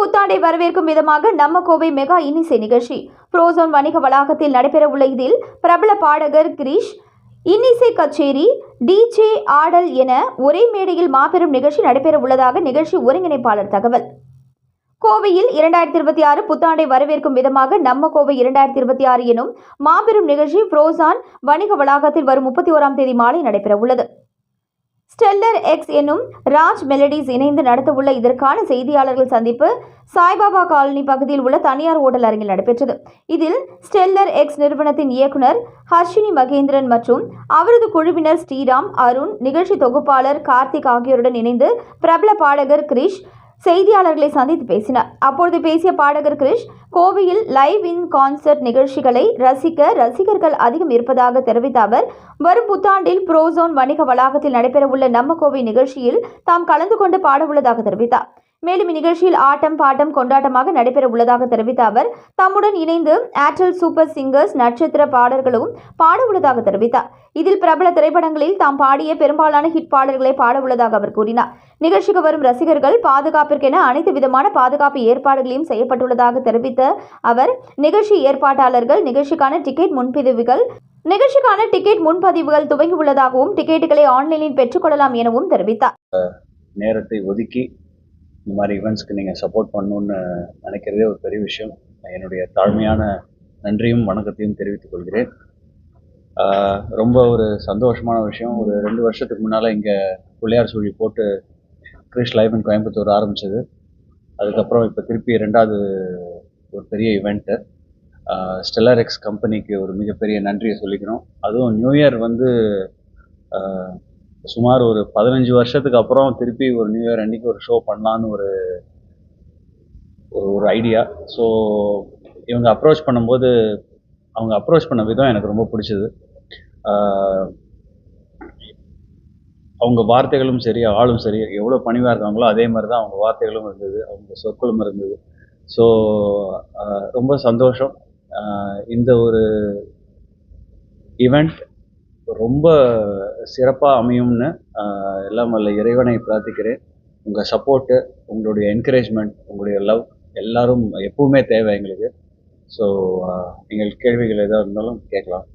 புத்தாண்டை வரவேற்கும் விதமாக நம்ம கோவை மெகா இன்னிசை நிகழ்ச்சி. புரோசோன் வணிக வளாகத்தில் நடைபெறவுள்ள இதில் பிரபல பாடகர் கிரீஷ் இன்னிசை கச்சேரி டிஜே ஆடல் என ஒரே மேடையில் மாபெரும் நிகழ்ச்சி நடைபெற உள்ளதாக நிகழ்ச்சி ஒருங்கிணைப்பாளர் தகவல். கோவையில் இரண்டாயிரத்தி இருபத்தி ஆறு புத்தாண்டை வரவேற்கும் விதமாக நம்ம கோவை இரண்டாயிரத்தி இருபத்தி ஆறு எனும் மாபெரும் நிகழ்ச்சி புரோசான் வணிக வளாகத்தில் வரும் முப்பத்தி ஓராம் தேதி மாலை நடைபெற உள்ளது ஸ்டெல்லர் எக்ஸ் என்னும் ராஜ் மெலடிஸ் இணைந்து நடத்தவுள்ள இதற்கான செய்தியாளர்கள் சந்திப்பு சாய்பாபா காலனி பகுதியில் உள்ள தனியார் ஓட்டல் அரங்கில் நடைபெற்றது. இதில் ஸ்டெல்லர் எக்ஸ் நிறுவனத்தின் இயக்குனர் ஹர்ஷினி மகேந்திரன் மற்றும் அவரது குழுவினர் ஸ்ரீராம் அருண் நிகழ்ச்சி தொகுப்பாளர் கார்த்திக் ஆகியோருடன் இணைந்து பிரபல பாடகர் கிரிஷ் செய்தியாளர்களை சந்தித்து பேசினார். அப்பொழுது பேசிய பாடகர் கிரிஷ் கோவையில் லைவ் இன் கான்சர்ட் நிகழ்ச்சிகளை ரசிக்க ரசிகர்கள் அதிகம் இருப்பதாக தெரிவித்த அவர் வரும் புத்தாண்டில் புரோசோன் வணிக வளாகத்தில் நடைபெறவுள்ள நம்ம கோவை நிகழ்ச்சியில் தாம் கலந்து கொண்டு பாடவுள்ளதாக தெரிவித்தார். மேலும் இந்நிகழ்ச்சியில் ஆட்டம் பாட்டம் கொண்டாட்டமாக நடைபெற உள்ளதாக தெரிவித்த அவர் தம்முடன் இணைந்து ஏர்டெல் சூப்பர் சிங்கர்ஸ் நட்சத்திர பாடல்களும் பாட உள்ளதாக தெரிவித்தார். இதில் பிரபல திரைப்படங்களில் தாம் பாடிய பெரும்பாலான ஹிட் பாடல்களை பாட உள்ளதாக அவர் கூறினார். நிகழ்ச்சிக்கு வரும் ரசிகர்கள் பாதுகாப்பிற்கென அனைத்து விதமான பாதுகாப்பு ஏற்பாடுகளையும் செய்யப்பட்டுள்ளதாக தெரிவித்த அவர் நிகழ்ச்சி ஏற்பாட்டாளர்கள் நிகழ்ச்சிக்கான டிக்கெட் முன்பதிவுகள் நிகழ்ச்சிக்கான டிக்கெட் முன்பதிவுகள் துவங்கியுள்ளதாகவும் டிக்கெட்டுகளை ஆன்லைனில் பெற்றுக்கொள்ளலாம் எனவும் தெரிவித்தார். நேரத்தை ஒதுக்கி இந்த மாதிரி ஈவெண்ட்ஸ்க்கு நீங்கள் சப்போர்ட் பண்ணணுன்னு நினைக்கிறதே ஒரு பெரிய விஷயம். என்னுடைய தாழ்மையான நன்றியும் வணக்கத்தையும் தெரிவித்துக் கொள்கிறேன். ரொம்ப ஒரு சந்தோஷமான விஷயம். ஒரு ரெண்டு வருஷத்துக்கு முன்னால் இங்கே பிள்ளையார் சூழி போட்டு கிரிஷ் லைவ் இன் கோயம்புத்தூர் ஆரம்பித்தது அதுக்கப்புறம் இப்போ திருப்பி ரெண்டாவது ஒரு பெரிய இவெண்ட்டு ஸ்டெல்லர் எக்ஸ் கம்பெனிக்கு ஒரு மிகப்பெரிய நன்றியை சொல்லிக்கணும். அதுவும் நியூ இயர் வந்து சுமார் ஒரு பதினஞ்சு வருஷத்துக்கு அப்புறம் திருப்பி ஒரு நியூ இயர் அன்னைக்கு ஒரு ஷோ பண்ணலான்னு ஒரு ஒரு ஒரு ஐடியா ஸோ இவங்க அப்ரோச் பண்ணும்போது அவங்க அப்ரோச் பண்ண விதம் எனக்கு ரொம்ப பிடிச்சது. அவங்க வார்த்தைகளும் சரி ஆளும் சரி எவ்வளோ பணிவாக இருக்காங்களோ அதே மாதிரி தான் அவங்க வார்த்தைகளும் இருந்தது அவங்க சொற்களும் இருந்தது. ஸோ ரொம்ப சந்தோஷம். இந்த ஒரு ஈவெண்ட் ரொம்ப சிறப்பாக அமையும்னு எல்லாம் வல்ல இறைவனை பிரார்த்திக்கிறேன். உங்கள் சப்போர்ட்டு உங்களுடைய என்கரேஜ்மெண்ட் உங்களுடைய லவ் எல்லாரும் எப்பவுமே தேவை எங்களுக்கு. ஸோ நீங்கள் கேள்விகள் எதாக இருந்தாலும் கேட்கலாம்.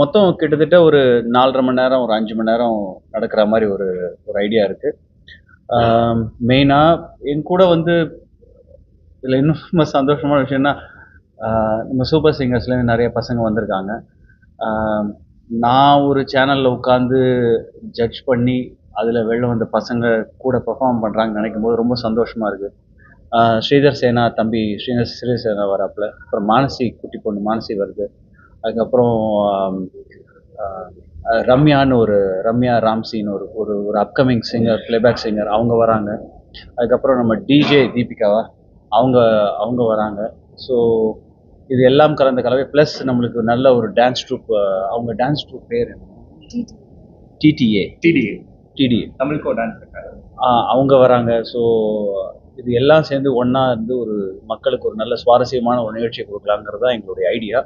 மொத்தம் கிட்டத்தட்ட ஒரு நாலரை மணி நேரம் ஒரு அஞ்சு மணி நேரம் நடக்கிற மாதிரி ஒரு ஒரு ஐடியா இருக்குது மெயினாக என் கூட வந்து இதில் இன்னும் ரொம்ப சந்தோஷமான விஷயம்னா நம்ம சூப்பர் சிங்கர்ஸ்லேருந்து நிறைய பசங்க வந்திருக்காங்க. நான் ஒரு சேனலில் உட்காந்து ஜட்ஜ் பண்ணி அதில் வெளில வந்த பசங்க கூட பெர்ஃபார்ம் பண்ணுறாங்கன்னு நினைக்கும் போது ரொம்ப சந்தோஷமாக இருக்குது ஸ்ரீதர் சேனா தம்பி ஸ்ரீதர் ஸ்ரீதர் சேனா வராப்புல. அப்புறம் மானசி குட்டி பொண்ணு மானசி வருது. அதுக்கப்புறம் ரம்யான்னு ஒரு ரம்யா ராம்சின்னு ஒரு ஒரு ஒரு அப்கமிங் சிங்கர் ப்ளேபேக் சிங்கர் அவங்க வராங்க. அதுக்கப்புறம் நம்ம டிஜே தீபிகாவா அவங்க அவங்க வராங்க. ஸோ இது எல்லாம் கலந்த கலவை. ப்ளஸ் நம்மளுக்கு நல்ல ஒரு டான்ஸ் ட்ரூப் அவங்க டான்ஸ் ட்ரூப் பேர் DTA DTA DTA Tamil go dance அவங்க வராங்க. ஸோ இது எல்லாம் சேர்ந்து ஒன்றா இருந்து ஒரு மக்களுக்கு ஒரு நல்ல சுவாரஸ்யமான ஒரு நிகழ்ச்சியை கொடுக்கலாங்கிறது தான் எங்களுடைய ஐடியா